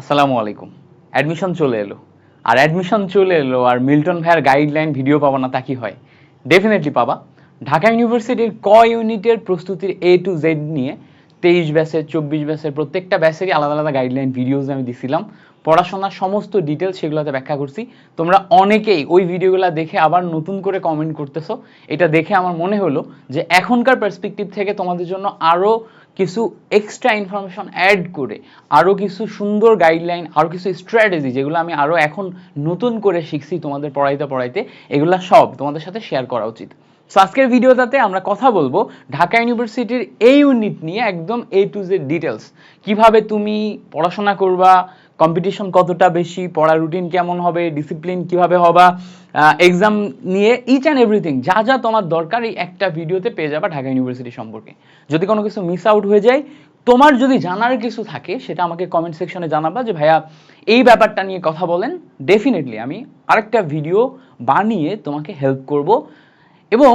আসসালামু আলাইকুম। অ্যাডমিশন চলে এলো। আর অ্যাডমিশন চলে এলো আর মিল্টন ভাইয়ার গাইডলাইন ভিডিও পাবা না তা কি হয়? ডেফিনেটলি পাবা। ঢাকা ইউনিভার্সিটির ক ইউনিটের প্রস্তুতির এ টু জেড নিয়ে তেইশ ব্যাচের চব্বিশ ব্যাচের প্রত্যেকটা ব্যাচেরই আলাদা আলাদা গাইডলাইন ভিডিওজ আমি দিছিলাম। পড়াশোনার সমস্ত ডিটেলস সেগুলোতে ব্যাখ্যা করছি। তোমরা অনেকেই ওই ভিডিওগুলো দেখে আবার নতুন করে কমেন্ট করতেছো। এটা দেখে আমার মনে হলো যে এখনকার পার্সপেক্টিভ থেকে তোমাদের জন্য আরও কিছু এক্সট্রা ইনফরমেশন অ্যাড করে আরও কিছু সুন্দর গাইডলাইন আরও কিছু স্ট্র্যাটেজি যেগুলো আমি আরও এখন নতুন করে শিখছি তোমাদের পড়াইতে পড়াইতে, এগুলো সব তোমাদের সাথে শেয়ার করা উচিত। সো আজকের ভিডিওটাতে আমরা কথা বলব ঢাকা ইউনিভার্সিটির এই ইউনিট নিয়ে একদম এ টু জেড ডিটেলস কীভাবে তুমি পড়াশোনা করবা কম্পিটিশন কতটা বেশি, পড়ার রুটিন কেমন হবে ডিসিপ্লিন কীভাবে হবা এক্সাম নিয়ে ইচ অ্যান্ড এভরিথিং যা যা তোমার দরকার এই একটা ভিডিওতে পেয়ে যাবা ঢাকা ইউনিভার্সিটি সম্পর্কে। যদি কোনো কিছু মিস আউট হয়ে যায়, তোমার যদি জানার কিছু থাকে, সেটা আমাকে কমেন্ট সেকশনে জানাবা যে, ভাইয়া, এই ব্যাপারটা নিয়ে কথা বলেন। ডেফিনেটলি আমি আরেকটা ভিডিও বানিয়ে তোমাকে হেল্প করব। এবং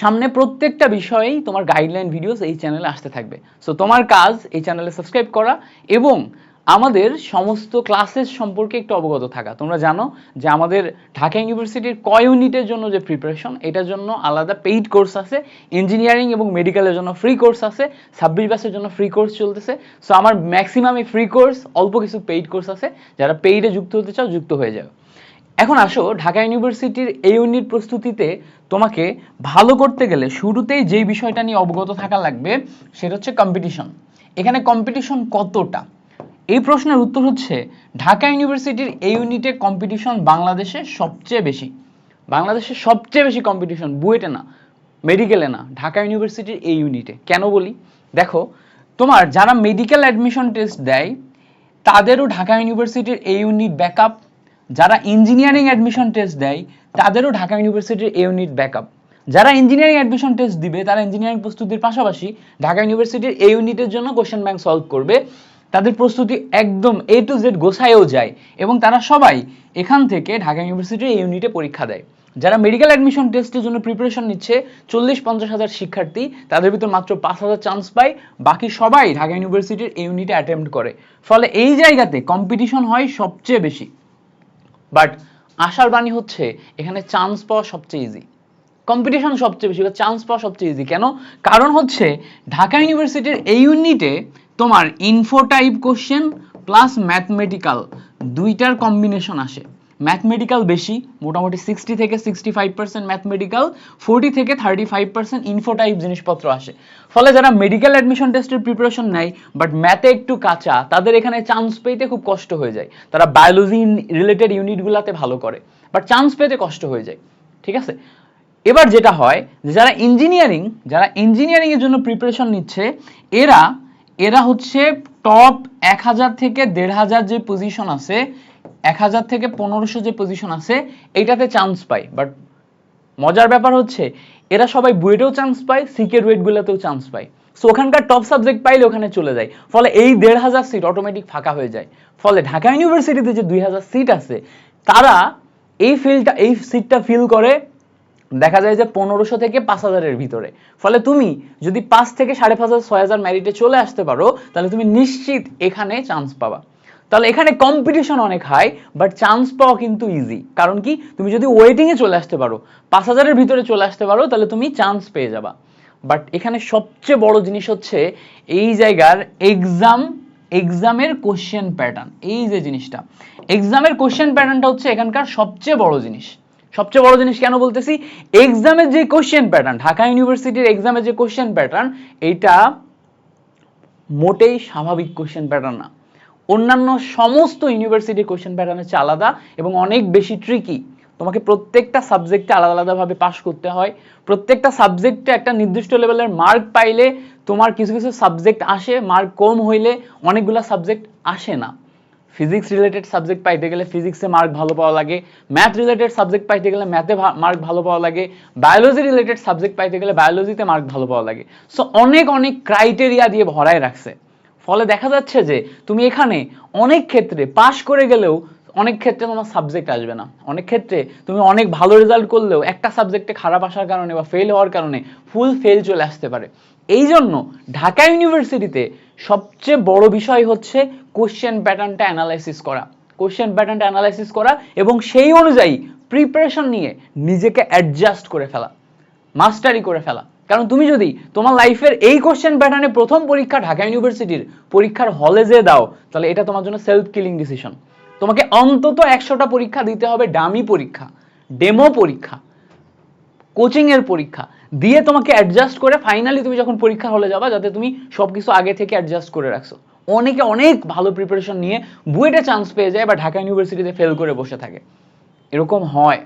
সামনে প্রত্যেকটা বিষয়েই তোমার গাইডলাইন ভিডিওস এই চ্যানেলে আসতে থাকবে। সো তোমার কাজ এই চ্যানেলে সাবস্ক্রাইব করা এবং আমাদের সমস্ত ক্লাসেস সম্পর্কে একটু অবগত থাকা। তোমরা জানো যে আমাদের ঢাকা ইউনিভার্সিটির ক ইউনিটের জন্য যে প্রিপারেশন এটার জন্য আলাদা পেইড কোর্স আছে ইঞ্জিনিয়ারিং এবং মেডিকেলের জন্য ফ্রি কোর্স আছে, ছাব্বিশ ব্যাসের জন্য ফ্রি কোর্স চলতেছে। সো আমার ম্যাক্সিমামই ফ্রি কোর্স অল্প কিছু পেইড কোর্স আছে, যারা পেইডে যুক্ত হতে চাও, যুক্ত হয়ে যাও। এখন আসো, ঢাকা ইউনিভার্সিটির এই ইউনিট প্রস্তুতিতে তোমাকে ভালো করতে গেলে শুরুতেই যেই বিষয়টা নিয়ে অবগত থাকা লাগবে, সেটা হচ্ছে কম্পিটিশন এখানে কম্পিটিশন কতটা? এই প্রশ্নের উত্তর হচ্ছে, ঢাকা ইউনিভার্সিটির এই ইউনিটে কম্পিটিশন বাংলাদেশে সবচেয়ে বেশি। বাংলাদেশে সবচেয়ে বেশি কম্পিটিশন বুয়েটে না মেডিকেলে না, ঢাকা ইউনিভার্সিটির এই ইউনিটে। কেন বলি? দেখো, তোমার যারা মেডিকেল অ্যাডমিশন টেস্ট দেয়, তাদেরও ঢাকা ইউনিভার্সিটির এই ইউনিট ব্যাকআপ যারা ইঞ্জিনিয়ারিং অ্যাডমিশন টেস্ট দেয়, তাদেরও ঢাকা ইউনিভার্সিটির এই ইউনিট ব্যাকআপ যারা ইঞ্জিনিয়ারিং অ্যাডমিশন টেস্ট দিবে, তারা ইঞ্জিনিয়ারিং প্রস্তুতির পাশাপাশি ঢাকা ইউনিভার্সিটির এই ইউনিটের জন্য কোশ্চেন ব্যাংক সলভ করবে। তাদের প্রস্তুতি একদম এ টু জেড গোছায়ও যায় এবং তারা সবাই এখান থেকে ঢাকা ইউনিভার্সিটির ইউনিটে পরীক্ষা দেয়। যারা মেডিকেল অ্যাডমিশন টেস্টের জন্য প্রিপারেশন নিচ্ছে চল্লিশ পঞ্চাশ হাজার শিক্ষার্থী, তাদের ভিতর মাত্র পাঁচ হাজার চান্স পায়, বাকি সবাই ঢাকা ইউনিভার্সিটির ইউনিটে অ্যাটেম্প্ট করে। ফলে এই জায়গাতে কম্পিটিশন হয় সবচেয়ে বেশি। বাট আশার বাণী হচ্ছে, এখানে চান্স পাওয়া সবচেয়ে ইজি কম্পিটিশন সবচেয়ে বেশি চান্স পাওয়া সবচেয়ে ইজি কেন? কারণ হচ্ছে ঢাকা ইউনিভার্সিটির এই ইউনিটে তোমার info type question plus mathematical দুইটার কম্বিনেশন আসে। ম্যাথমেটিক্যাল বেশি, মোটামুটি সিক্সটি থেকে sixty five percent mathematical forty থেকে thirty five percent info type জিনিসপত্র আসে। ফলে যারা মেডিকেল অ্যাডমিশন টেস্টের প্রিপারেশন নেয় বাট ম্যাথে একটু কাঁচা, তাদের এখানে চান্স পেতে খুব কষ্ট হয়ে যায়। তারা বায়োলজি রিলেটেড ইউনিটগুলোতে ভালো করে বাট চান্স পেতে কষ্ট হয়ে যায়। ঠিক আছে? এবার যেটা হয় যে যারা ইঞ্জিনিয়ারিং যারা ইঞ্জিনিয়ারিং এর জন্য প্রিপারেশন নিচ্ছে, এরা এরা হচ্ছে টপ এক হাজার থেকে দেড় হাজার যে পজিশন আছে, এক হাজার থেকে পনেরোশো যে পজিশন আছে এইটাতে চান্স পায়। বাট মজার ব্যাপার হচ্ছে, এরা সবাই বুয়েটেও চান্স পায় সিকের ওয়েটগুলোতেও চান্স পায়। সো ওখানকার টপ সাবজেক্ট পাইলে ওখানে চলে যায়। ফলে এই দেড় হাজার সিট অটোমেটিক ফাঁকা হয়ে যায়। ফলে ঢাকা ইউনিভার্সিটিতে যে দুই হাজার সিট আছে, তারা এই ফিল্ডটা এই সিটটা ফিল করে দেখা যায় যে পনেরোশো থেকে পাঁচ হাজারের ভিতরে। ফলে তুমি যদি পাঁচ থেকে সাড়ে পাঁচ হাজার, ছয় হাজার ম্যারিটে চলে আসতে পারো, তাহলে তুমি নিশ্চিত এখানে চান্স পাবা। তাহলে এখানে কম্পিটিশন অনেক হাই বাট চান্স পাওয়া কিন্তু ইজি কারণ কি? তুমি যদি ওয়েটিংয়ে চলে আসতে পারো, পাঁচ হাজারের ভিতরে চলে আসতে পারো, তাহলে তুমি চান্স পেয়ে যাবা। বাট এখানে সবচেয়ে বড় জিনিস হচ্ছে এই জায়গার এক্সাম এক্সামের কোশ্চেন প্যাটার্ন এই যে জিনিসটা এক্সামের কোশ্চেন প্যাটার্নটা হচ্ছে এখানকার সবচেয়ে বড় জিনিস। সবচেয়ে বড় জিনিস কেন বলতেছি? এক্সামের যে কোশ্চেন প্যাটার্ন ঢাকা ইউনিভার্সিটির এক্সামের যে কোশ্চেন প্যাটার্ন এইটা মোটেই স্বাভাবিক কোশ্চেন প্যাটার্ন না। অন্যান্য সমস্ত ইউনিভার্সিটির কোশ্চেন প্যাটার্ন হচ্ছে আলাদা এবং অনেক বেশি ট্রিকি তোমাকে প্রত্যেকটা সাবজেক্টে আলাদা আলাদাভাবে পাস করতে হয়। প্রত্যেকটা সাবজেক্টে একটা নির্দিষ্ট লেভেলের মার্ক পাইলে তোমার কিছু কিছু সাবজেক্ট আসে মার্ক কম হইলে অনেকগুলো সাবজেক্ট আসে না। ফিজিক্স রিলেটেড সাবজেক্ট পাইতে গেলে ফিজিক্সে মার্ক ভালো পাওয়া লাগে ম্যাথ রিলেটেড সাবজেক্ট পাইতে গেলে ম্যাথে মার্ক ভালো পাওয়া লাগে বায়োলজি রিলেটেড সাবজেক্ট পাইতে গেলে বায়োলজিতে মার্ক ভালো পাওয়া লাগে। সো অনেক অনেক ক্রাইটেরিয়া দিয়ে ভরায় রাখছে। ফলে দেখা যাচ্ছে যে, তুমি এখানে অনেক ক্ষেত্রে পাশ করে গেলেও অনেক ক্ষেত্রে তোমার সাবজেক্ট আসবে না। অনেক ক্ষেত্রে তুমি অনেক ভালো রেজাল্ট করলেও একটা সাবজেক্টে খারাপ আসার কারণে বা ফেল হওয়ার কারণে ফুল ফেল চলে আসতে পারে। এই জন্য ঢাকা ইউনিভার্সিটিতে সবচেয়ে বড় বিষয় হচ্ছে কোশ্চেন প্যাটার্নটা অ্যানালাইসিস করা। কোশ্চেন প্যাটার্নটা অ্যানালাইসিস করা এবং সেই অনুযায়ী প্রিপারেশন নিয়ে নিজেকে অ্যাডজাস্ট করে ফেলা মাস্টারি করে ফেলা। কারণ তুমি যদি তোমার লাইফের এই কোশ্চেন প্যাটার্নে প্রথম পরীক্ষা ঢাকা ইউনিভার্সিটির পরীক্ষার হলে যে দাও, তাহলে এটা তোমার জন্য সেলফ কিলিং ডিসিশন তোমাকে অন্তত একশোটা পরীক্ষা দিতে হবে ডামি পরীক্ষা ডেমো পরীক্ষা কোচিংয়ের পরীক্ষা। দিয়ে তোমাকে অ্যাডজাস্ট করে ফাইনালি তুমি যখন পরীক্ষা হলে যাবা, যাতে তুমি সবকিছু আগে থেকে অ্যাডজাস্ট করে রাখছো। অনেকে অনেক ভালো প্রিপারেশন নিয়ে বুয়েটে চান্স পেয়ে যায় বা ঢাকা ইউনিভার্সিটিতে ফেল করে বসে থাকে। এরকম হয়।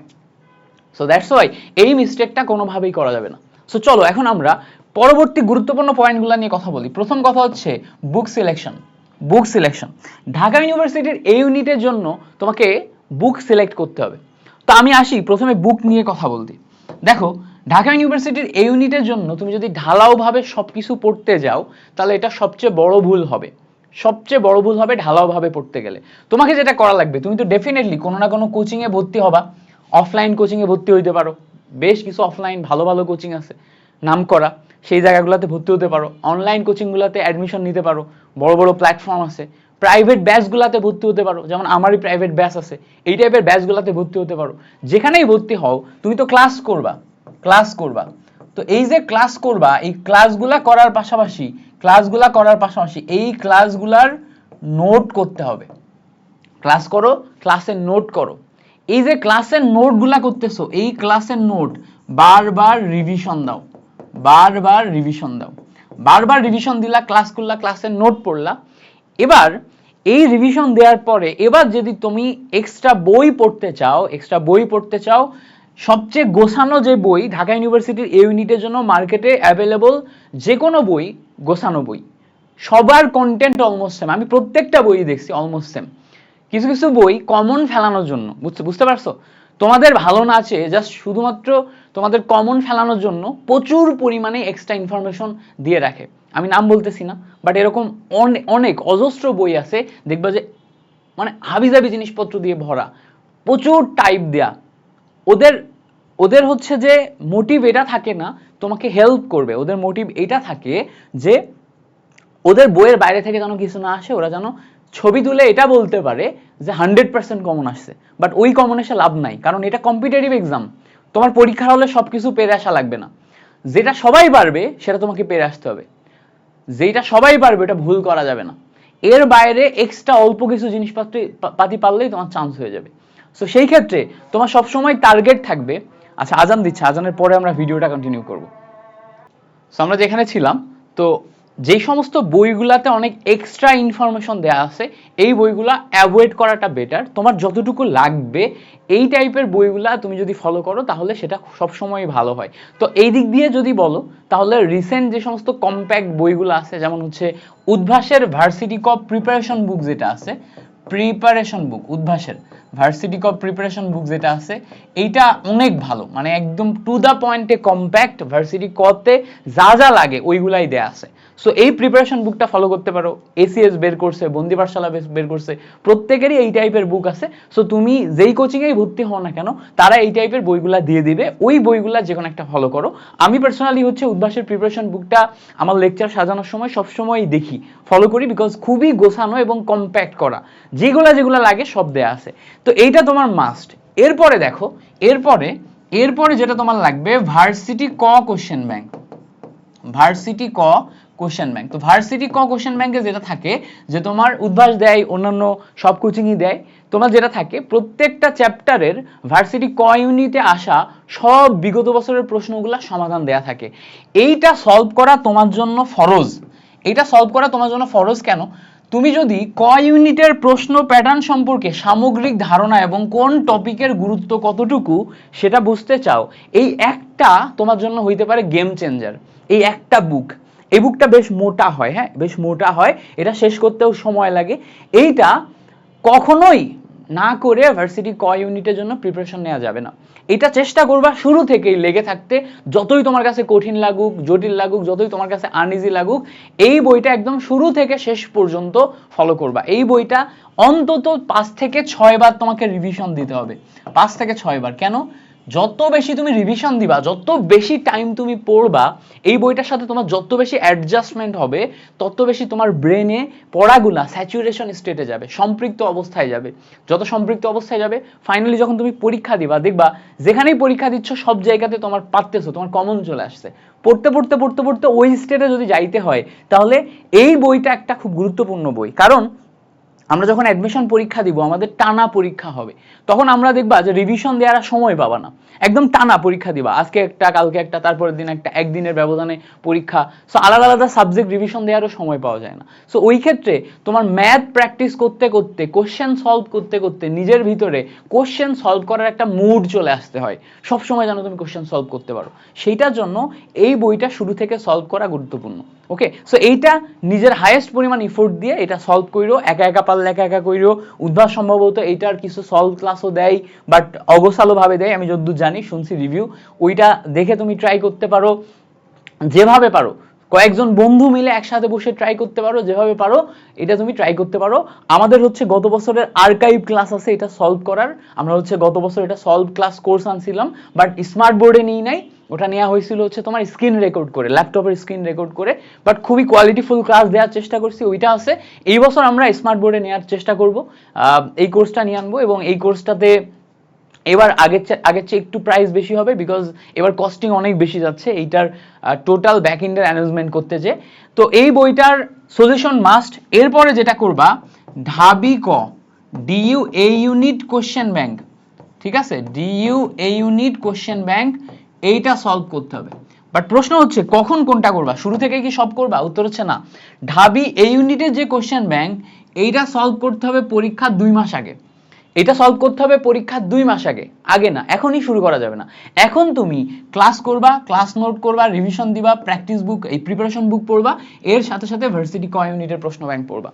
সো দ্যাটস ওয়াই এই মিস্টেকটা কোনোভাবেই করা যাবে না। সো চলো, এখন আমরা পরবর্তী গুরুত্বপূর্ণ পয়েন্টগুলো নিয়ে কথা বলি। প্রথম কথা হচ্ছে book selection book selection Dhaka ইউনিভার্সিটির এই ইউনিটের জন্য তোমাকে বুক সিলেক্ট করতে হবে। তো আমি আসি, প্রথমে বুক নিয়ে কথা বলতে। দেখো ঢাকা ইউনিভার্সিটির এই ইউনিটের জন্য তুমি যদি ঢালাওভাবে সব কিছু পড়তে যাও, তাহলে এটা সবচেয়ে বড় ভুল হবে। সবচেয়ে বড় ভুল হবে ঢালাওভাবে পড়তে গেলে। তোমাকে যেটা করা লাগবে, তুমি তো ডেফিনেটলি কোনো না কোনো কোচিংয়ে ভর্তি হবা। অফলাইন কোচিংয়ে ভর্তি হইতে পারো। বেশ কিছু অফলাইন ভালো ভালো কোচিং আছে। নাম করা। সেই জায়গাগুলোতে ভর্তি হতে পারো। অনলাইন কোচিংগুলোতে অ্যাডমিশন নিতে পারো। বড় বড় প্ল্যাটফর্ম আছে। প্রাইভেট ব্যাচগুলোতে ভর্তি হতে পারো। যেমন আমারই প্রাইভেট ব্যাচ আছে। এই টাইপের ব্যাচগুলোতে ভর্তি হতে পারো। যেখানেই ভর্তি হও, তুমি তো ক্লাস করবা। ক্লাস করবা। তো এই যে ক্লাস করবা, এই ক্লাসগুলা করার পাশাপাশি ক্লাসগুলা করার পাশাপাশি এই ক্লাসগুলার নোট করতে হবে। ক্লাস করো ক্লাসের নোট করো। এই যে ক্লাসের নোটগুলা করতেছো, এই ক্লাসের নোট বারবার রিভিশন দাও। বারবার রিভিশন দাও। বারবার রিভিশন দিলা ক্লাস করলা ক্লাসের নোট পড়লা। এবার এই রিভিশন দেওয়ার পরে, এবার যদি তুমি এক্সট্রা বই পড়তে চাও এক্সট্রা বই পড়তে চাও সবচেয়ে গোছানো যে বই ঢাকা ইউনিভার্সিটির এই ইউনিটের জন্য মার্কেটে অ্যাভেলেবল যে কোনো বই, গোছানো বই, সবার কন্টেন্ট অলমোস্ট সেম আমি প্রত্যেকটা বই দেখছি অলমোস্ট সেম কিছু কিছু বই কমন ফেলানোর জন্য, বুঝতে বুঝতে পারছ? তোমাদের ভালো না আছে জাস্ট শুধুমাত্র তোমাদের কমন ফেলানোর জন্য প্রচুর পরিমাণে এক্সট্রা ইনফরমেশন দিয়ে রাখে। আমি নাম বলতেছি না বাট এরকম অনে- অনেক অজস্র বই আছে, দেখবা যে মানে হাবিজাবি জিনিসপত্র দিয়ে ভরা, প্রচুর টাইপ দেয়া। ওদের ওদের হচ্ছে যে মোটিভ এটা থাকে না, তোমাকে হেল্প করবে। ওদের মোটিভ এটা থাকে যে ওদের বইয়ের বাইরে থেকে যেন কিছু না আসে, ওরা যেন ছবি তুলে এটা বলতে পারে যে হান্ড্রেড পার্সেন্ট কমন আসছে। বাট ওই কমন এসে লাভ নাই, কারণ এটা কম্পিটিটিভ এক্সাম তোমার পরীক্ষার হলে সব কিছু পেরে আসা লাগবে না। যেটা সবাই পারবে, সেটা তোমাকে পেরে আসতে হবে। যেটা সবাই পারবে এটা ভুল করা যাবে না। এর বাইরে এক্সট্রা অল্প কিছু জিনিসপত্র পাতি পারলেই তোমার চান্স হয়ে যাবে। সো সেই ক্ষেত্রে তোমার সবসময় টার্গেট থাকবে। আচ্ছা আজান দিচ্ছে, আজানের পরে আমরা ভিডিওটা কন্টিনিউ করব। সো আমরা যেখানে ছিলাম, তো যেই সমস্ত বইগুলাতে অনেক এক্সট্রা ইনফরমেশন দেওয়া আছে, এই বইগুলা অ্যাভয়েড করাটা বেটার তোমার যতটুকু লাগবে, এই টাইপের বইগুলা তুমি যদি ফলো করো, তাহলে সেটা সবসময় ভালো হয়। তো এই দিক দিয়ে যদি বলো, তাহলে রিসেন্ট যে সমস্ত কম্প্যাক্ট বইগুলো আছে, যেমন হচ্ছে উদ্ভাসের ভার্সিটি কপ প্রিপারেশন বুক যেটা আছে প্রিপারেশন বুক উদ্ভাসের ভার্সিটি কপ প্রিপারেশন বুক যেটা আছে, এইটা অনেক ভালো। মানে একদম টু দ্য পয়েন্টে কম্প্যাক্ট ভার্সিটি কতে যা যা লাগে, ওইগুলাই দেয়া আছে। সো এই প্রিপারেশন বুকটা ফলো করতে পারো। এসিএস বের করছে বন্দি পাঠশালা বের- করছে। প্রত্যেকেরই এই টাইপের বুক আছে। সো তুমি যেই কোচিংয়েই ভর্তি হও না কেন, তারা এই টাইপের বইগুলা দিয়ে দিবে। ওই বইগুলা যে কোনো একটা ফলো করো। আমি পার্সোনালি হচ্ছে উদ্ভাসের প্রিপারেশন বুকটা আমার লেকচার সাজানোর সময় সবসময় দেখি। ফলো করি বিকজ খুবই গোছানো এবং কম্প্যাক্ট করা। যেগুলা যেগুলা লাগে সব দেয়া আছে। তো, এইটা তোমার মাস্ট এরপরে দেখো, এরপরে এরপরে যেটা তোমার লাগবে ভার্সিটি ক কোশ্চেন ব্যাংক ভার্সিটি ক কোশ্চেন ব্যাংক তো ভার্সিটি ক কোশ্চেন ব্যাংকে যেটা থাকে, যে তোমার উদ্ভাস দেয়, অন্যান্য সব কোচিংই দেয়, তোমার যেটা থাকে, প্রত্যেকটা চ্যাপ্টারের ভার্সিটি ক ইউনিটে আসা সব বিগত বছরের প্রশ্নগুলা সমাধান দেয়া থাকে। এইটা সলভ করা তোমার জন্য ফরজ। এইটা সলভ করা তোমার জন্য ফরজ কেন? তুমি যদি ক ইউনিটের প্রশ্ন প্যাটার্ন সম্পর্কে সামগ্রিক ধারণা এবং কোন টপিকের গুরুত্ব কতটুকু, সেটা বুঝতে চাও, এই একটা তোমার জন্য হইতে পারে গেম চেঞ্জার এই একটা বুক এই বুকটা বেশ মোটা হয় হ্যাঁ? বেশ মোটা হয়। এটা শেষ করতেও সময় লাগে। এইটা কখনোই না করে ভার্সিটি ক ইউনিটের জন্য প্রিপারেশন নেওয়া যাবে না। এটা চেষ্টা করবা শুরু থেকেই লেগে থাকতে। যতই তোমার কাছে কঠিন লাগুক, জটিল লাগুক, যতই তোমার কাছে আনইজি লাগুক, এই বইটা একদম শুরু থেকে শেষ পর্যন্ত ফলো করবা। এই বইটা অন্তত পাঁচ থেকে ছয় বার তোমাকে রিভিশন দিতে হবে। পাঁচ থেকে ছয় বার কেন? যত বেশি তুমি রিভিশন দিবা, যত বেশি টাইম তুমি পড়বা, এই বইটার সাথে তোমার যত বেশি অ্যাডজাস্টমেন্ট হবে, তত বেশি তোমার ব্রেনে পড়াগুলা স্যাচুরেশন স্টেটে যাবে, সম্পৃক্ত অবস্থায় যাবে। যত সম্পৃক্ত অবস্থায় যাবে ফাইনালি যখন তুমি পরীক্ষা দিবা, দেখবা যেখানেই পরীক্ষা দিচ্ছ, সব জায়গাতে তোমার পারতেছো, তোমার কমন চলে আসছে। পড়তে পড়তে পড়তে পড়তে ওই স্টেটে যদি যাইতে হয়, তাহলে এই বইটা একটা খুব গুরুত্বপূর্ণ বই। কারণ আমরা যখন অ্যাডমিশন পরীক্ষা দিব, আমাদের টানা পরীক্ষা হবে, তখন আমরা দেখবা যে রিভিশন দেওয়ার সময় পাবা না। একদম টানা পরীক্ষা দিবা। আজকে একটা, কালকে একটা, তারপরের দিন একটা, একদিনের ব্যবধানে পরীক্ষা। সো আলাদা আলাদা সাবজেক্ট রিভিশন দেওয়ারও সময় পাওয়া যায় না। সো ওই ক্ষেত্রে তোমার ম্যাথ প্র্যাকটিস করতে করতে কোশ্চেন সলভ করতে করতে নিজের ভিতরে কোশ্চেন সলভ করার একটা মুড চলে আসতে হয়। সব সময় যেন তুমি কোশ্চেন সলভ করতে পারো। সেইটার জন্য এই বইটা শুরু থেকে সলভ করা গুরুত্বপূর্ণ। ওকে সো এইটা নিজের হাইয়েস্ট পরিমাণ ইফোর্ট দিয়ে এটা সলভ কইরো, একা একা পারলে একা একা কইরো। উদ্ভাস সম্ভবত এইটার কিছু সলভ ক্লাসও দেয় বাট অগোছালোভাবে দেয়, আমি যদ্দূর জানি, শুনছি রিভিউ ওইটা দেখে তুমি ট্রাই করতে পারো, যেভাবে পারো। কয়েকজন বন্ধু মিলে একসাথে বসে ট্রাই করতে পারো, যেভাবে পারো, এটা তুমি ট্রাই করতে পারো। আমাদের হচ্ছে গত বছরের আর্কাইভ ক্লাস আছে, এটা সলভ করার। আমরা হচ্ছে গত বছর এটা সলভ ক্লাস কোর্স আনছিলাম বাট স্মার্ট বোর্ডে নিই নাই। ওটা নেওয়া হয়েছিল হচ্ছে তোমার স্ক্রিন রেকর্ড করে ল্যাপটপের স্ক্রিন রেকর্ড করে বাট খুবই কোয়ালিটিফুল ক্লাস দেওয়ার চেষ্টা করছি, ওইটা আছে। এই বছর আমরা স্মার্ট বোর্ডে নেওয়ার চেষ্টা করব। এই কোর্সটা নিয়ে আনব এবং এই কোর্সটাতে এবার আগের চে- আগের চেয়ে একটু প্রাইস বেশি হবে বিকজ এবার কস্টিং অনেক বেশি যাচ্ছে, এইটার টোটাল ব্যাক ইন্ডের অ্যানাউন্সমেন্ট করতে যে। তো এই বইটার সজেশন মাস্ট এরপরে যেটা করবা, ঢাবি ক DU A unit question bank ঠিক আছে? DU A unit question bank এইটা সলভ করতে হবে। বাট প্রশ্ন হচ্ছে, কখন কোনটা করবা? শুরু থেকে কি সব করবা? উত্তর হচ্ছে না। ঢাবি এই ইউনিটের যে কোশ্চেন ব্যাংক এইটা সলভ করতে হবে পরীক্ষার দুই মাস আগে। এটা সলভ করতে হবে পরীক্ষার দুই মাস আগে। আগে না, এখনই শুরু করা যাবে না। এখন তুমি ক্লাস করবা ক্লাস নোট করবা রিভিশন দিবা প্র্যাকটিস বুক এই প্রিপারেশন বুক পড়বা, এর সাথে সাথে ভার্সিটি ক ইউনিটের প্রশ্ন ব্যাংক পড়বা।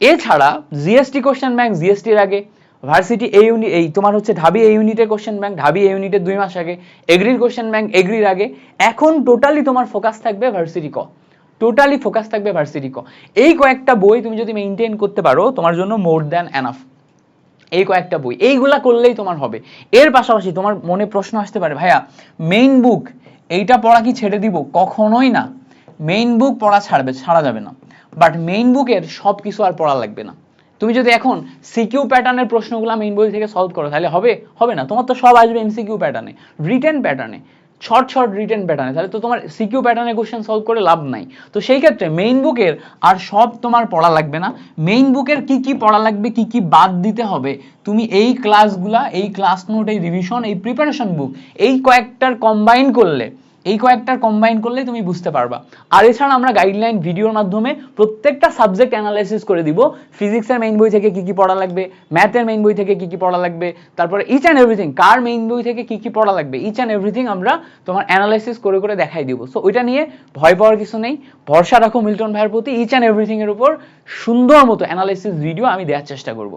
এছাড়া জিএসটি কোশ্চেন ব্যাংক জিএসটির আগে। ভার্সিটি এই ইউনিট এই তোমার হচ্ছে ঢাবি এই ইউনিটের কোশ্চেন ব্যাংক ঢাবি এই ইউনিটের দুই মাস আগে এগ্রির কোশ্চেন ব্যাংক এগ্রির আগে। এখন টোটালি তোমার ফোকাস থাকবে ভার্সিটি ক। টোটালি ফোকাস থাকবে ভার্সিটি ক। এই কয়েকটা বই তুমি যদি মেনটেন করতে পারো, তোমার জন্য মোর দ্যান এনাফ এই কয়েকটা বই, এইগুলা করলেই তোমার হবে। এর পাশাপাশি তোমার মনে প্রশ্ন আসতে পারে, ভাইয়া মেইন বুক এইটা পড়া কি ছেড়ে দিব? কখনোই না। মেইন বুক পড়া ছাড়বে, ছাড়া যাবে না। বাট মেইন বুকের সব কিছু আর পড়া লাগবে না। তুমি যদি এখন সিকিউ প্যাটার্নের প্রশ্নগুলো মেইন বই থেকে সলভ করো, তাহলে হবে হবে না। তোমার তো সব আসবে এমসিকিউ প্যাটার্নে রিটেন প্যাটার্নে শর্ট শর্ট রিটেন প্যাটার্নে তাহলে তো তোমার সিকিউ প্যাটার্নে কোশ্চেন সলভ করে লাভ নাই। তো সেই ক্ষেত্রে মেইন বুকের আর সব তোমার পড়া লাগবে না। মেইন বুকের কি কি পড়া লাগবে, কি কি বাদ দিতে হবে, তুমি এই ক্লাসগুলা এই ক্লাস নোট এই রিভিশন এই প্রিপারেশন বুক এই কয়েকটার কম্বাইন করলে এই কয়েকটার কম্বাইন করলে তুমি বুঝতে পারবা। আর এছাড়া আমরা গাইডলাইন ভিডিওর মাধ্যমে প্রত্যেকটা সাবজেক্ট অ্যানালাইসিস করে দিব। ফিজিক্সের মেইন বই থেকে কি কি পড়া লাগবে ম্যাথের মেইন বই থেকে কি কি পড়া লাগবে, তারপরে ইচ অ্যান্ড এভরিথিং কার মেইন বই থেকে কি কি পড়া লাগবে ইচ অ্যান্ড এভরিথিং আমরা তোমার অ্যানালাইসিস করে করে দেখাই দিব। সো ওইটা নিয়ে ভয় পাওয়ার কিছু নেই। ভরসা রাখো মিল্টন ভাইয়ের প্রতি। ইচ অ্যান্ড এভরিথিং এর উপর সুন্দর মতো অ্যানালাইসিস ভিডিও আমি দেওয়ার চেষ্টা করব।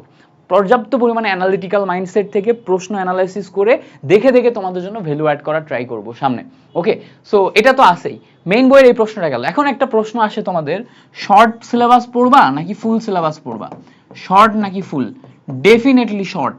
পর্যাপ্ত পরিমাণে অ্যানালিটিক্যাল মাইন্ডসেট থেকে প্রশ্ন অ্যানালাইসিস করে দেখে দেখে তোমাদের জন্য ভ্যালু অ্যাড করার ট্রাই করব সামনে। ওকে সো এটা তো আছেই। মেইন বইয়ের এই প্রশ্নটা গেল। এখন একটা প্রশ্ন আসে তোমাদের শর্ট সিলেবাস পড়বা নাকি ফুল সিলেবাস পড়বা? শর্ট নাকি full definitely short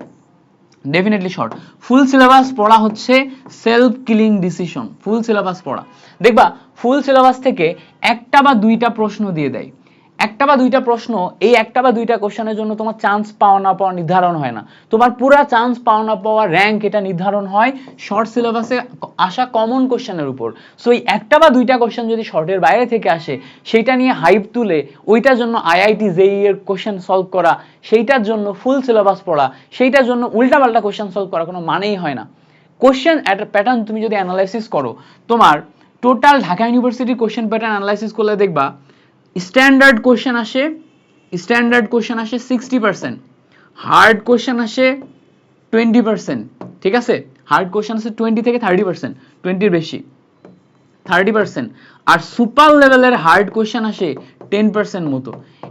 definitely short full syllabus পড়া হচ্ছে self killing decision full syllabus পড়া। দেখবা ফুল সিলেবাস থেকে একটা বা দুইটা প্রশ্ন দিয়ে দেয়। একটা বা দুইটা প্রশ্ন, এই একটা বা দুইটা কোশ্চেনের জন্য তোমার চান্স পাওয়া না পাওয়া নির্ধারণ হয় না। তোমার পুরা চান্স পাওয়া না পাওয়া র্যাঙ্ক এটা নির্ধারণ হয় শর্ট সিলেবাসে আসা কমন কোশ্চেনের উপর। সো এই একটা বা দুইটা কোশ্চেন যদি শর্টের বাইরে থেকে আসে, সেইটা নিয়ে হাইপ তুলে ওইটার জন্য আইআইটি জেই এর কোশ্চেন সলভ করা, সেইটার জন্য ফুল সিলেবাস পড়া, সেইটার জন্য উল্টাপাল্টা কোশ্চেন সলভ করা কোনো মানেই হয় না। কোশ্চেন প্যাটার্ন তুমি যদি অ্যানালাইসিস করো, তোমার টোটাল ঢাকা ইউনিভার্সিটির কোশ্চেন প্যাটার্ন অ্যানালাইসিস করলে দেখবা স্ট্যান্ডার্ড কোশ্চেন আসে স্ট্যান্ডার্ড কোশ্চেন আসে সিক্সটি পার্সেন্ট হার্ড কোশ্চেন আসে টোয়েন্টি পার্সেন্ট ঠিক আছে? হার্ড কোশ্চেন আছে টোয়েন্টি থেকে থার্টি পার্সেন্ট টোয়েন্টির বেশি থার্টি পার্সেন্ট আর সুপার লেভেলের হার্ড কোশ্চেন আসে টেন পার্সেন্ট মতো।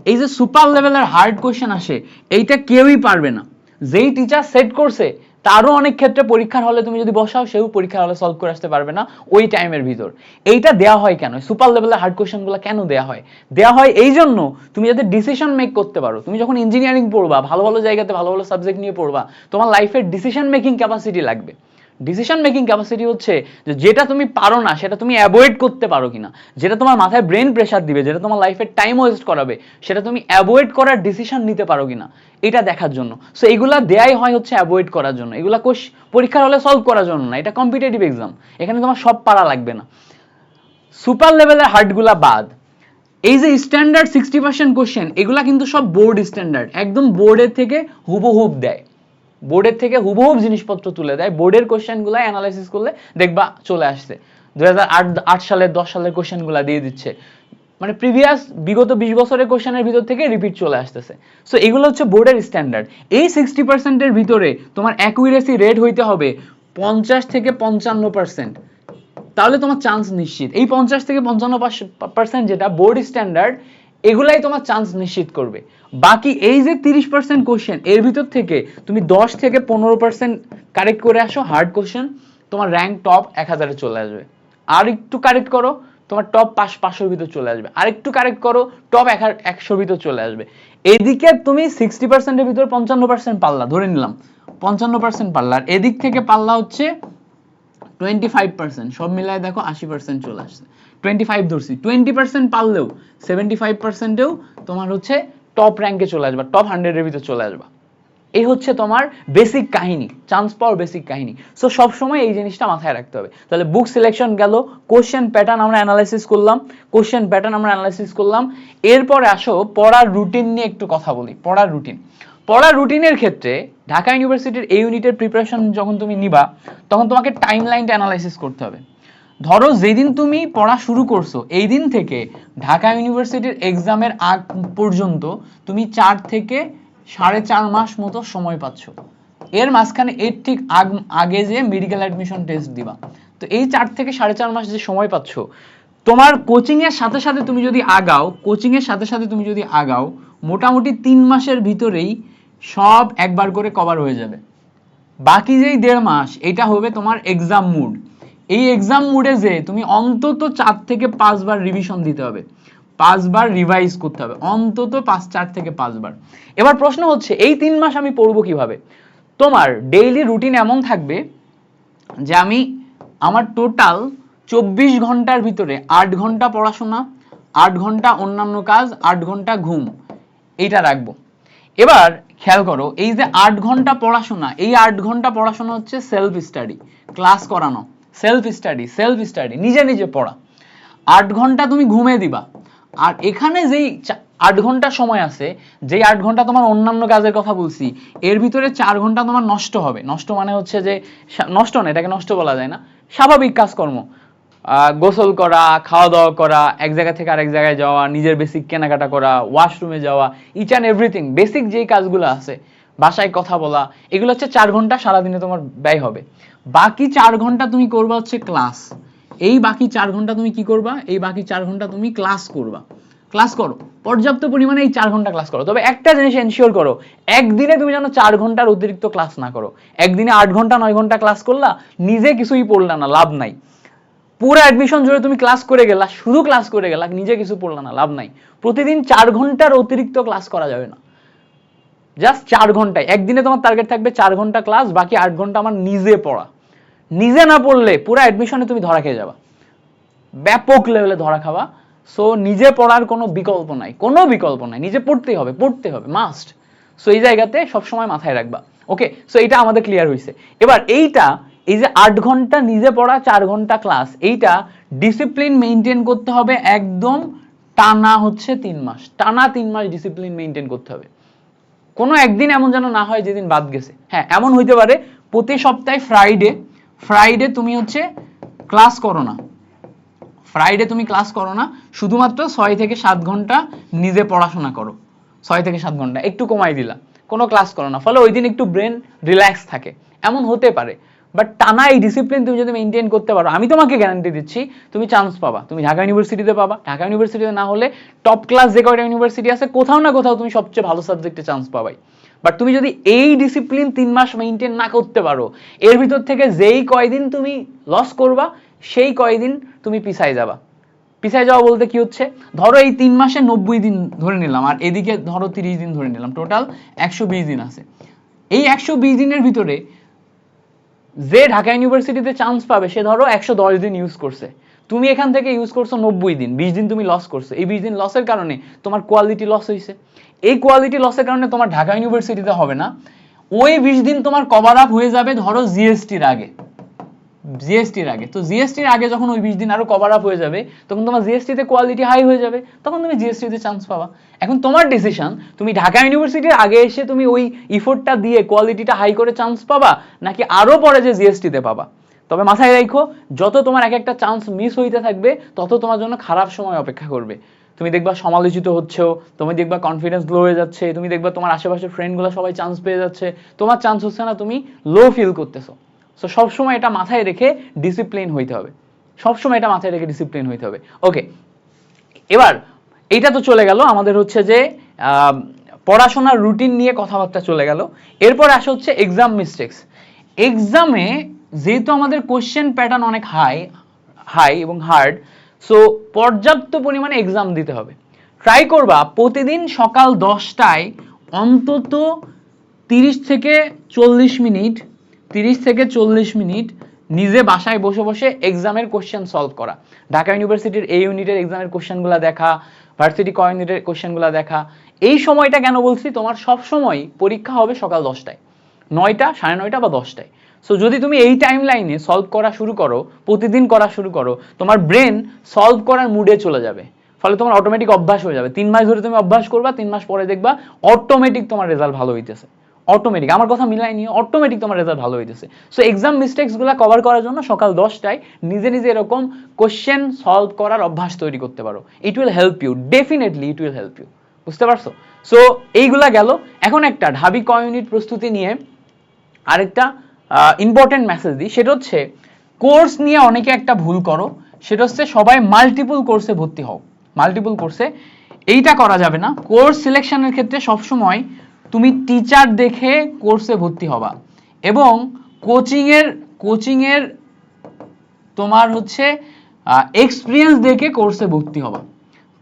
এই যে সুপার লেভেলের হার্ড কোশ্চেন আসে, এইটা কেউই পারবে না। যেই টিচার সেট করছে তারও অনেক ক্ষেত্রে পরীক্ষার হলে তুমি যদি বসাও, সেও পরীক্ষার হলে সলভ করে আসতে পারবে না ওই টাইমের ভিতর। এইটা দেওয়া হয় কেন? সুপার লেভেলের হার্ড কোয়েশনগুলো কেন দেওয়া হয়? দেওয়া হয় এই জন্য তুমি যাতে ডিসিশন মেক করতে পারো। তুমি যখন ইঞ্জিনিয়ারিং পড়বা, ভালো ভালো জায়গাতে ভালো ভালো সাবজেক্ট নিয়ে পড়বা, তোমার লাইফের ডিসিশন মেকিং ক্যাপাসিটি লাগবে। ডিসিশন মেকিং ক্যাপাসিটি হচ্ছে যে যেটা তুমি পারো না, সেটা তুমি অ্যাভয়েড করতে পারো কিনা। যেটা তোমার মাথায় ব্রেন প্রেশার দিবে, যেটা তোমার লাইফে টাইম ওয়েস্ট করাবে, সেটা তুমি অ্যাভয়েড করার ডিসিশন নিতে পারো কিনা, এটা দেখার জন্য। সো এগুলা দেয়াই হয় হচ্ছে অ্যাভয়েড করার জন্য। এগুলা কোশ পরীক্ষার হলে সলভ করার জন্য না, এটা কম্পিটিটিভ এক্সাম এখানে তোমার সব পারা লাগবে না। সুপার লেভেলের হার্টগুলা বাদ। এই যে স্ট্যান্ডার্ড সিক্সটি পার্সেন্ট কোশ্চেন এগুলা কিন্তু সব বোর্ড স্ট্যান্ডার্ড একদম বোর্ডের থেকে হুবহুব দেয়। বোর্ডের থেকে হুবহুব জিনিসপত্র তুলে দেয়। বোর্ডের কোশ্চেনগুলো অ্যানালাইসিস করলে দেখবা চলে আসছে। দু হাজার সালের, দশ সালের কোশ্চেনগুলো দিয়ে দিচ্ছে। মানে প্রিভিয়াস বিগত বিশ বছরের কোশ্চেনের ভিতর থেকে রিপিট চলে আসতেছে। সো এগুলো হচ্ছে বোর্ডের স্ট্যান্ডার্ড এই সিক্সটি পার্সেন্টের ভিতরে তোমার অ্যাকুরেসি রেট হইতে হবে পঞ্চাশ থেকে পঞ্চান্ন পার্সেন্ট তাহলে তোমার চান্স নিশ্চিত। এই পঞ্চাশ থেকে পঞ্চান্ন পার্সেন্ট যেটা বোর্ড স্ট্যান্ডার্ড এগুলাই তোমার চান্স নিশ্চিত করবে। বাকি এই যে তিরিশ পার্সেন্ট কোশ্চেন এর ভিতর থেকে তুমি দশ থেকে পনেরো পার্সেন্ট কারেক্ট করে আসো হার্ড কোশ্চেন তোমার র্যাঙ্ক টপ এক হাজারে চলে আসবে। আর একটু কারেক্ট করো, তোমার টপ পাঁচ, পাঁচশোর ভিতর চলে আসবে। আর একটু কারেক্ট করো টপ এক, একশোর ভিতর চলে আসবে। এদিকে তুমি সিক্সটি পার্সেন্টের ভিতর পঞ্চান্ন পার্সেন্ট পাল্লা, ধরে নিলাম। পঞ্চান্ন পার্সেন্ট পাল্লা। আর এদিক থেকে পাল্লা হচ্ছে টোয়েন্টি ফাইভ পার্সেন্ট সব মিলায় দেখো আশি পার্সেন্ট চলে আসছে। টোয়েন্টি ফাইভ ধরছি টোয়েন্টি পার্সেন্ট পারলেও সেভেন্টি ফাইভ পার্সেন্টেও তোমার হচ্ছে টপ র্যাঙ্কে চলে আসবা টপ হান্ড্রেডের ভিতর চলে আসবা। এই হচ্ছে তোমার বেসিক কাহিনী চান্স পাওয়ার বেসিক কাহিনী। সো সবসময় এই জিনিসটা মাথায় রাখতে হবে। তাহলে বুক সিলেকশন গেল কোশ্চেন প্যাটার্ন আমরা অ্যানালাইসিস করলাম কোশ্চেন প্যাটার্ন আমরা অ্যানালাইসিস করলাম। এরপরে আসো, পড়ার রুটিন নিয়ে একটু কথা বলি, পড়ার রুটিন পড়ার রুটিনের ক্ষেত্রে ঢাকা ইউনিভার্সিটির এই ইউনিটের প্রিপারেশন যখন তুমি নিবা, তখন তোমাকে টাইম লাইনটা অ্যানালাইসিস করতে হবে। ধরো যেদিন তুমি পড়া শুরু করছ, এই দিন থেকে ঢাকা ইউনিভার্সিটির এক্সামের আগ পর্যন্ত তুমি চার থেকে সাড়ে চার মাস মতো সময় পাচ্ছ। এর মাঝখানে এর ঠিক আগ, আগে যে মেডিকেল অ্যাডমিশন টেস্ট দিবা। তো এই চার থেকে সাড়ে চার মাস যে সময় পাচ্ছ, তোমার কোচিং এর সাথে সাথে তুমি যদি আগাও কোচিং এর সাথে সাথে তুমি যদি আগাও, মোটামুটি তিন মাসের ভিতরেই সব একবার করে কভার হয়ে যাবে। বাকি যেই দেড় মাস, এটা হবে তোমার এক্সাম মুড এই এক্সাম মুডে যে তুমি অন্তত চার থেকে পাঁচবার রিভিশন দিতে হবে। পাঁচবার রিভাইজ করতে হবে। অন্তত পাঁচ, চার থেকে পাঁচবার। এবার প্রশ্ন হচ্ছে, এই তিন মাস আমি পড়ব কীভাবে? তোমার ডেইলি রুটিন এমন থাকবে যে আমি আমার টোটাল চব্বিশ ঘণ্টার ভিতরে আট ঘণ্টা পড়াশোনা, আট ঘণ্টা অন্যান্য কাজ, আট ঘণ্টা ঘুম, এইটা রাখব। এবার খেয়াল করো, এই যে আট ঘণ্টা পড়াশোনা, এই আট ঘণ্টা পড়াশোনা হচ্ছে সেলফ স্টাডি ক্লাস করানো সেলফ স্টাডি সেলফ স্টাডি নিজে নিজে পড়া। আট ঘণ্টা তুমি ঘুমিয়ে দিবা। আর এখানে যেই আট ঘণ্টা সময় আছে, যেই আট ঘণ্টা তোমার অন্যান্য কাজের কথা বলছি, এর ভিতরে চার ঘণ্টা তোমার নষ্ট হবে। নষ্ট মানে হচ্ছে যে নষ্ট না এটাকে নষ্ট বলা যায় না। স্বাভাবিক কাজকর্ম। গোসল করা খাওয়া দাওয়া করা, এক জায়গা থেকে আরেক জায়গায় যাওয়া, নিজের বেসিক কেনাকাটা করা ওয়াশরুমে যাওয়া ইচ অ্যান্ড এভরিথিং বেসিক যেই কাজগুলো আছে, বাসায় কথা বলা, এগুলো হচ্ছে চার ঘণ্টা সারাদিনে তোমার ব্যয় হবে। বাকি চার ঘণ্টা তুমি করবা হচ্ছে ক্লাস এই বাকি চার ঘণ্টা তুমি কি করবা? এই বাকি চার ঘণ্টা তুমি ক্লাস করবা। ক্লাস করো। পর্যাপ্ত পরিমাণে এই চার ঘণ্টা ক্লাস করো। তবে একটা জিনিস এনশিওর করো, একদিনে তুমি যেন চার ঘণ্টার অতিরিক্ত ক্লাস না করো। একদিনে আট ঘণ্টা, নয় ঘণ্টা ক্লাস করলা, নিজে কিছুই পড়লা না, লাভ নাই। পুরো অ্যাডমিশন জুড়ে তুমি ক্লাস করে গেলা, শুধু ক্লাস করে গেলা, নিজে কিছু পড়লা না, লাভ নাই। প্রতিদিন চার ঘণ্টার অতিরিক্ত ক্লাস করা যাবে না। জাস্ট চার ঘন্টায়। একদিনে তোমার টার্গেট থাকবে চার ঘণ্টা ক্লাস বাকি আট ঘণ্টা আমার নিজে পড়া। নিজে না পড়লে পুরো অ্যাডমিশনে তুমি ধরা খেয়ে যাবা। ব্যাপক লেভেলে ধরা খাওয়া সো নিজে পড়ার কোনো বিকল্প নাই। কোনো বিকল্প নাই। নিজে পড়তেই হবে, পড়তে হবে মাস্ট সো এই জায়গাতে সবসময় মাথায় রাখবা। ওকে সো এটা আমাদের ক্লিয়ার হয়েছে এবার এইটা এই যে আট ঘণ্টা নিজে পড়া, চার ঘণ্টা ক্লাস এইটা ডিসিপ্লিন মেনটেন করতে হবে একদম টানা হচ্ছে তিন মাস। টানা তিন মাস ডিসিপ্লিন মেনটেন করতে হবে। কোনো একদিন এমন যেন না হয় যেদিন বাদ গেছে। হ্যাঁ এমন হইতে পারে, প্রতি সপ্তাহে ফ্রাইডে ফ্রাইডে তুমি হচ্ছে ক্লাস করো না। ফ্রাইডে তুমি ক্লাস করো না, শুধুমাত্র ছয় থেকে সাত ঘণ্টা নিজে পড়াশোনা করো। ছয় থেকে সাত ঘণ্টা, একটু কমাই দিলা। কোনো ক্লাস করো না, ফলে ওই দিন একটু ব্রেন রিল্যাক্স থাকে। এমন হতে পারে। বাট টানা এই ডিসিপ্লিন তুমি যদি মেনটেন করতে পারো, আমি তোমাকে গ্যারান্টি দিচ্ছি, তুমি চান্স পাবা। তুমি ঢাকা ইউনিভার্সিটিতে পাবা। ঢাকা ইউনিভার্সিটিতে না হলে টপ ক্লাস যে কয়টা ইউনিভার্সিটি আছে, কোথাও না কোথাও তুমি সবচেয়ে ভালো সাবজেক্টে চান্স পাবাই। বাট তুমি যদি এই ডিসিপ্লিন তিন মাস মেনটেন না করতে পারো, এর ভিতর থেকে যেই কয়দিন তুমি লস করবা, সেই কয়দিন তুমি পিছাই যাবা। পিছায় যাওয়া বলতে কি হচ্ছে? ধরো এই তিন মাসে নব্বই দিন ধরে নিলাম, আর এদিকে ধরো তিরিশ দিন ধরে নিলাম টোটাল একশো বিশ দিন আছে। এই একশো বিশ দিনের ভিতরে যে ঢাকা ইউনিভার্সিটিতে চান্স পাবে, সে ধরো একশো দশ দিন ইউজ করছে। তুমি এখান থেকে ইউজ করছ নব্বই দিন, বিশ দিন তুমি লস করছ। এই বিশ দিন লসের কারণে তোমার কোয়ালিটি লস হয়েছে এই কোয়ালিটি লসের কারণে তোমার ঢাকা ইউনিভার্সিটিতে হবে না। ওই বিশ দিন তোমার কভার আপ হয়ে যাবে ধরো জিএসটির আগে। জিএসটির আগে। তো জিএসটির আগে যখন ওই বিশ দিন আরও কভার আপ হয়ে যাবে, তখন তোমার জিএসটিতে কোয়ালিটি হাই হয়ে যাবে, তখন তুমি জিএসটিতে চান্স পাবা। এখন তোমার ডিসিশন তুমি ঢাকা ইউনিভার্সিটির আগে এসে তুমি ওই ইফোর্টটা দিয়ে কোয়ালিটিটা হাই করে চান্স পাবা, নাকি আরও পরে যে জিএসটিতে পাবা? তবে মাথায় রাখো, যত তোমার এক একটা চান্স মিস হইতে থাকবে, তত তোমার জন্য খারাপ সময় অপেক্ষা করবে। তুমি দেখবা সমালোচিত হচ্ছেও তুমি দেখবা কনফিডেন্স লো হয়ে যাচ্ছে, তুমি দেখবা তোমার আশেপাশের ফ্রেন্ডগুলো সবাই চান্স পেয়ে যাচ্ছে, তোমার চান্স হচ্ছে না তুমি লো ফিল করতেছো। সো সবসময় এটা মাথায় রেখে ডিসিপ্লিন হইতে হবে। সবসময় এটা মাথায় রেখে ডিসিপ্লিন হইতে হবে। ওকে এবার, এইটা তো চলে গেল আমাদের হচ্ছে যে পড়াশোনার রুটিন নিয়ে কথাবার্তা চলে গেল। এরপর আসে হচ্ছে এক্সাম মিস্টেক্স এক্সামে যেহেতু আমাদের কোশ্চেন প্যাটার্ন অনেক হাই হাই এবং হার্ড সো পর্যাপ্ত পরিমাণে এক্সাম দিতে হবে। ট্রাই করবা, প্রতিদিন সকাল দশটায় অন্তত তিরিশ থেকে চল্লিশ মিনিট তিরিশ থেকে চল্লিশ মিনিট নিজে বাসায় বসে বসে এক্সামের কোশ্চেন সলভ করা। ঢাকা ইউনিভার্সিটির এই ইউনিটের এক্সামের কোশ্চেনগুলো দেখা ভার্সিটি ক ইউনিটের কোশ্চেনগুলো দেখা। এই সময়টা কেন বলছি? তোমার সব সময় পরীক্ষা হবে সকাল দশটায়। নয়টা, সাড়ে নয়টা বা দশটায়। সো যদি তুমি এই টাইম লাইনে সলভ করা শুরু করো, প্রতিদিন করা শুরু করো, তোমার ব্রেন সলভ করার মুডে চলে যাবে। ফলে তোমার অটোমেটিক অভ্যাস হয়ে যাবে। তিন মাস ধরে তুমি অভ্যাস করবা, তিন মাস পরে দেখবা অটোমেটিক তোমার রেজাল্ট ভালো হইতেছে। অটোমেটিক আমার কথা মিলাই নিয়ে অটোমেটিক তোমার রেজাল্ট ভালো হইতেছে। সো এক্সাম মিস্টেক্সগুলো কভার করার জন্য সকাল দশটায় নিজে নিজে এরকম কোশ্চেন সলভ করার অভ্যাস তৈরি করতে পারো। It will help you definitely it will help you বুঝতে পারছ? সো এইগুলা গেল। এখন একটা ঢাবি ক ইউনিট প্রস্তুতি নিয়ে আরেকটা ইম্পর্টেন্ট মেসেজ দিই। সেটা হচ্ছে কোর্স নিয়ে অনেকে একটা ভুল করো। সেটা হচ্ছে সবাই মাল্টিপল কোর্সে ভর্তি হও। মাল্টিপল কোর্সে এইটা করা যাবে না। কোর্স সিলেকশনের ক্ষেত্রে সবসময় তুমি টিচার দেখে কোর্সে ভর্তি হবা। এবং কোচিংয়ের কোচিংয়ের তোমার হচ্ছে এক্সপিরিয়েন্স দেখে কোর্সে ভর্তি হবা।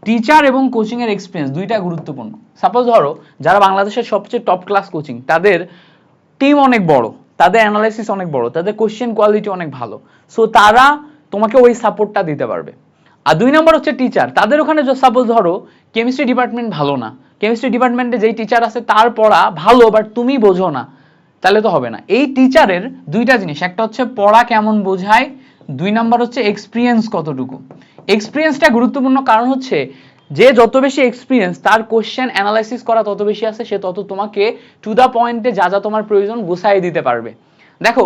টিচার এবং কোচিং এর এক্সপিরিয়েন্স দুইটা গুরুত্বপূর্ণ। সাপোজ ধরো, যারা বাংলাদেশের সবচেয়ে টপ ক্লাস কোচিং তাদের টিম অনেক বড়, তাদের অ্যানালাইসিস অনেক বড়, তাদের কোশ্চেন কোয়ালিটি অনেক ভালো। সো তারা তোমাকে ওই সাপোর্টটা দিতে পারবে। আর দুই নম্বর হচ্ছে টিচার তাদের ওখানে সাপোজ ধরো কেমিস্ট্রি ডিপার্টমেন্ট ভালো না। কেমিস্ট্রি ডিপার্টমেন্টে যেই টিচার আছে, তার পড়া ভালো বাট তুমি বোঝো না। তাহলে তো হবে না। এই টিচারের দুইটা জিনিস। একটা হচ্ছে পড়া কেমন বোঝায়, দুই নাম্বার হচ্ছে এক্সপিরিয়েন্স কতটুকু। এক্সপিরিয়েন্সটা গুরুত্বপূর্ণ কারণ হচ্ছে, যে যত বেশি এক্সপিরিয়েন্স তার কোশ্চেন অ্যানালাইসিস করা তত বেশি আছে, সে তত তোমাকে টু দা পয়েন্টে যা যা তোমার প্রয়োজন গুছাই দিতে পারবে। দেখো,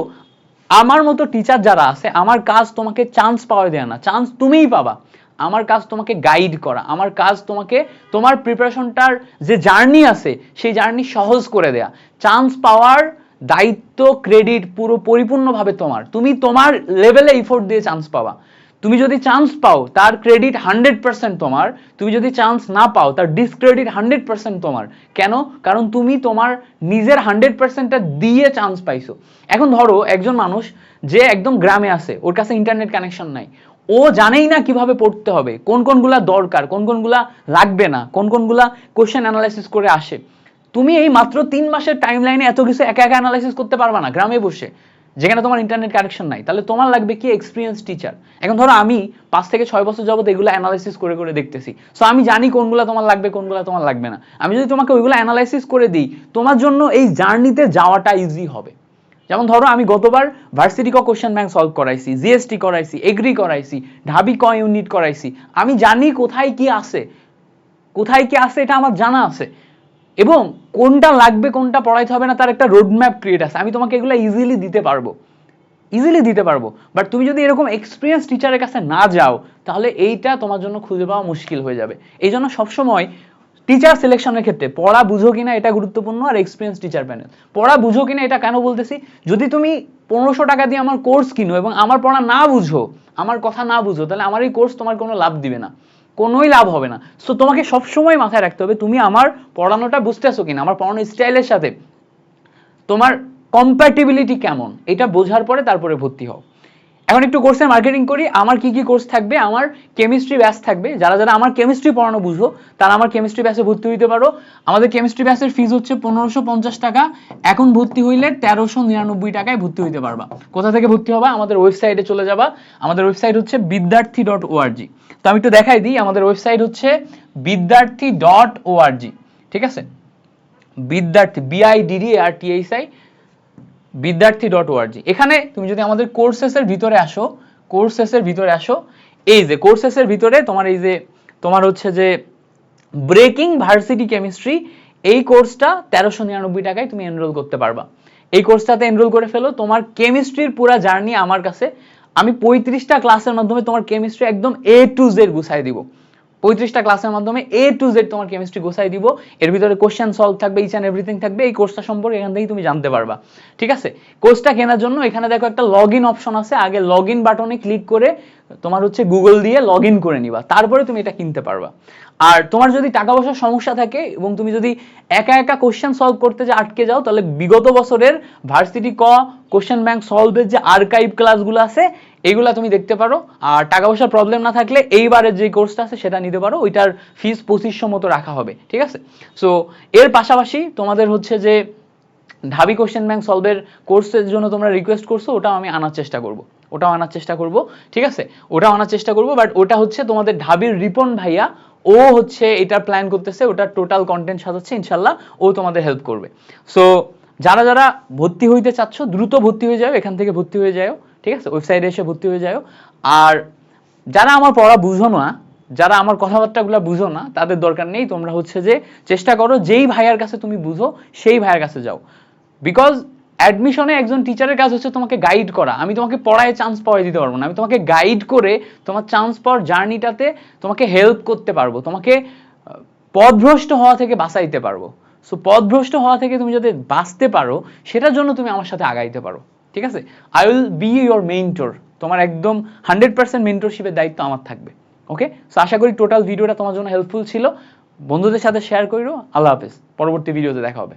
আমার মতো টিচার যারা আছে, আমার কাজ তোমাকে চান্স পাওয়ার দেয় না। চান্স তুমিই পাবা। আমার কাজ তোমাকে গাইড করা, আমার কাজ তোমাকে, তোমার প্রিপারেশনটার যে জার্নি আছে, সেই জার্নি সহজ করে দেয়া। চান্স পাওয়ার দায়িত্ব ক্রেডিট পুরো পরিপূর্ণভাবে তোমার। তুমি তোমার লেভেলে ইফোর্ট দিয়ে চান্স পাবা। তুমি যদি চান্স পাও, তার ক্রেডিট হান্ড্রেড পার্সেন্ট তোমার। তুমি যদি চান্স না পাও, তার ডিসক্রেডিট হান্ড্রেড পার্সেন্ট তোমার। কেন? কারণ তুমি তোমার নিজের হান্ড্রেড পার্সেন্টটা দিয়ে চান্স পাইছো। এখন ধরো, একজন মানুষ, যে একদম গ্রামে আছে, ওর কাছে ইন্টারনেট কানেকশন নাই। ও জানেই না কীভাবে পড়তে হবে, কোন কোনগুলা দরকার, কোন কোনগুলা লাগবে না, কোন কোনগুলা কোশ্চেন অ্যানালাইসিস করে আসে। তুমি এই মাত্র তিন মাসের টাইম লাইনে এত কিছু একা একা অ্যানালাইসিস করতে পারবা না, গ্রামে বসে। যেখানে তোমার ইন্টারনেট কানেকশন নাই, তাহলে তোমার লাগবে কি এক্সপিরিয়েন্স টিচার এখন ধরো আমি পাঁচ থেকে ছয় বছর যাবত এগুলো অ্যানালাইসিস করে করে দেখতেছি। সো আমি জানি কোনগুলো তোমার লাগবে, কোনগুলো তোমার লাগবে না। আমি যদি তোমাকে ওইগুলো অ্যানালাইসিস করে দিই, তোমার জন্য এই জার্নিতে যাওয়াটা ইজি হবে। যেমন ধরো আমি গতবার ভার্সিটি ক কোশ্চেন ব্যাংক সলভ করাইছি জিএসটি করাইছি এগ্রি করাইছি, ঢাবি ক ইউনিট করাইছি, আমি জানি কোথায় কি আছে। কোথায় কি আছে এটা আমার জানা আছে। এবং কোনটা লাগবে, কোনটা পড়াইতে হবে না, তার একটা রোড ম্যাপ ক্রিয়েট আছে। আমি তোমাকে এগুলো ইজিলি দিতে পারব। ইজিলি দিতে পারব। বাট তুমি যদি এরকম এক্সপিরিয়েন্স টিচারের কাছে না যাও, তাহলে এইটা তোমার জন্য খুঁজে পাওয়া মুশকিল হয়ে যাবে। এই জন্য সবসময় টিচার সিলেকশনের ক্ষেত্রে, পড়া বুঝো কিনা এটা গুরুত্বপূর্ণ আর এক্সপিরিয়েন্স টিচার প্যানেল পড়া বুঝো কিনা এটা কেন বলতেছি? যদি তুমি পনেরোশো টাকা দিয়ে আমার কোর্স কিনো এবং আমার পড়া না বুঝো, আমার কথা না বুঝো, তাহলে আমার এই কোর্স তোমার কোনো লাভ দিবে না। কোনোই লাভ হবে না। সো তোমাকে সবসময় মাথায় রাখতে হবে, তুমি আমার পড়ানোটা বুঝতেছো কিনা, আমার পড়ানোর স্টাইলের সাথে। তোমার কম্প্যাটিবিলিটি কেমন, এটা বোঝার পরে তারপরে ভর্তি হও। এখন একটু কোর্সের মার্কেটিং করি, আমার কি কি কোর্স থাকবে, আমার কেমিস্ট্রি ব্যাচ থাকবে। যারা যারা আমার কেমিস্ট্রি পড়ানো বুঝো, তারা আমার কেমিস্ট্রি ব্যাচে ভর্তি হইতে পারো। আমাদের কেমিস্ট্রি ব্যাচের ফিজ হচ্ছে পনেরোশো পঞ্চাশ টাকা। এখন ভর্তি হইলে তেরোশো নিরানব্বই টাকায় ভর্তি হইতে পারবা। কোথা থেকে ভর্তি হবা? আমাদের ওয়েবসাইটে চলে যাবা। আমাদের ওয়েবসাইট হচ্ছে বিদ্যার্থী ডট ওআরজি তো আমি একটু দেখাই দিই, আমাদের ওয়েবসাইট হচ্ছে বিদ্যার্থী ডট ওআরজি ঠিক আছে? বিদ্যার্থী বিআইডিডি আর টিএইসআই বিদ্যার্থী ডট ওআরজি এখানে তুমি যদি আমাদের কোর্সেসের ভিতরে আসো কোর্সেসের ভিতরে আসো, এই যে কোর্সেসের ভিতরে তোমার এই যে, তোমার হচ্ছে যে ব্রেকিং ভার্সিটি কেমিস্ট্রি এই কোর্সটা তেরোশো নিরানব্বই টাকায় তুমি এনরোল করতে পারবা। এই কোর্সটাতে এনরোল করে ফেলো, তোমার কেমিস্ট্রির পুরা জার্নি আমার কাছে। আমি পঁয়ত্রিশটা ক্লাসের মাধ্যমে তোমার কেমিস্ট্রি একদম এ টু জেড গুছাই দিব। পঁয়ত্রিশটা ক্লাসের মাধ্যমে এ টু জেড তোমার কেমিস্ট্রি গোছাই দিব। এর ভিতরে কোশ্চেন সলভ থাকবে ইচ অ্যান্ড এভরিথিং থাকবে। এই কোর্সটা সম্পর্কে এখান থেকেই তুমি জানতে পারবা। ঠিক আছে? কোর্সটা কেনার জন্য এখানে দেখো একটা লগ ইন অপশন আছে। আগে লগ ইন বাটনে ক্লিক করে তোমার হচ্ছে গুগল দিয়ে লগ ইন করে নিবা। তারপরে তুমি এটা কিনতে পারবা। আর তোমার যদি টাকা পয়সার সমস্যা থাকে এবং তুমি যদি একা একা কোশ্চেন সলভ করতে যে আটকে যাও, তাহলে বিগত বছরের ভার্সিটি ক কোশ্চেন ব্যাংক সলভের যে আর্কাইভ ক্লাসগুলো আছে, এগুলা তুমি দেখতে পারো। আর টাকা পয়সার প্রবলেম না থাকলে এইবারের যে কোর্সটা আছে, সেটা নিতে পারো। ওইটার ফিস পঁচিশশো মতো রাখা হবে, ঠিক আছে? সো এর পাশাপাশি তোমাদের হচ্ছে যে ঢাবি কোশ্চেন ব্যাংক সলভের কোর্সের জন্য তোমরা রিকোয়েস্ট করছ, ওটাও আমি আনার চেষ্টা করব। ওটাও আনার চেষ্টা করব, ঠিক আছে? ওটাও আনার চেষ্টা করব বাট ওটা হচ্ছে তোমাদের ঢাবির রিপন ভাইয়া ও হচ্ছে এটা প্ল্যান করতেছে ওটা টোটাল কন্টেন্ট সাজাচ্ছে ইনশাল্লাহ ও তোমাদের হেল্প করবে। সো যারা যারা ভর্তি হইতে চাচ্ছ, দ্রুত ভর্তি হয়ে যাও, এখান থেকে ভর্তি হয়ে যাও, ঠিক আছে? ওয়েবসাইটে এসে ভর্তি হয়ে যাও। আর যারা আমার পড়া বুঝো না, যারা আমার কথাবার্তাগুলো বুঝো না, তাদের দরকার নেই। তোমরা হচ্ছে যে চেষ্টা করো, যেই ভাইয়ার কাছে তুমি বুঝো, সেই ভাইয়ার কাছে যাও। বিকজ অ্যাডমিশনে একজন টিচারের কাজ হচ্ছে তোমাকে গাইড করা। আমি তোমাকে পড়ায় চান্স পাওয়াই দিতে পারব না। আমি তোমাকে গাইড করে তোমার চান্স পাওয়ার জার্নিটাতে তোমাকে হেল্প করতে পারব। তোমাকে আহ, পথভ্রষ্ট হওয়া থেকে বাঁচাইতে পারব। সো পথভ্রষ্ট হওয়া থেকে তুমি যদি বাঁচতে পারো সেটার জন্য তুমি আমার সাথে আগাইতে পারো। ঠিক আছে? I will be your mentor তোমার একদম হান্ড্রেড পার্সেন্ট মেন্টরশিপের দায়িত্ব আমার থাকবে। ওকে সো আশা করি টোটাল ভিডিওটা তোমার জন্য হেল্পফুল ছিল। বন্ধুদের সাথে শেয়ার করিও আল্লাহ হাফেজ। পরবর্তী ভিডিওতে দেখা হবে।